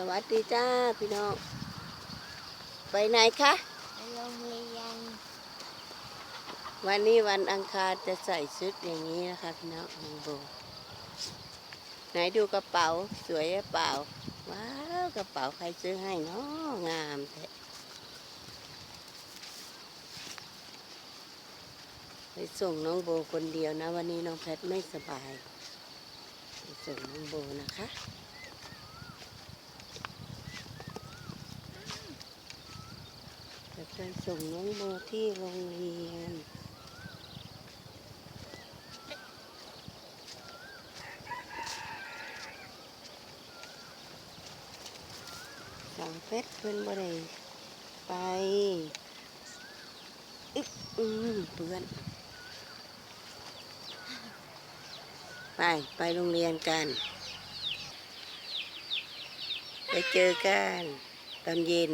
สวัสดีจ้าพี่น้อง ไปไหนคะไปโรงเรียนวันนี้วันอังคารจะใส่ชุดอย่างนี้นะคะพี่น้องน้องโบไหนดูกระเป๋าสวยหรือเปล่า ว้าวกระเป๋าใครซื้อให้เนาะงามแท้ไปส่งน้องโบคนเดียวนะ วันนี้น้องแพทไม่สบาย ไปส่งน้องโบนะคะจะ ไปส่งน้องโบที่โรงเรียนสังเพชรเพิ่อนบ่ได้ไปอึ๊บอืมเพื่อน ไป ไปโรงเรียนกัน ไปเจอกัน ตอนเย็น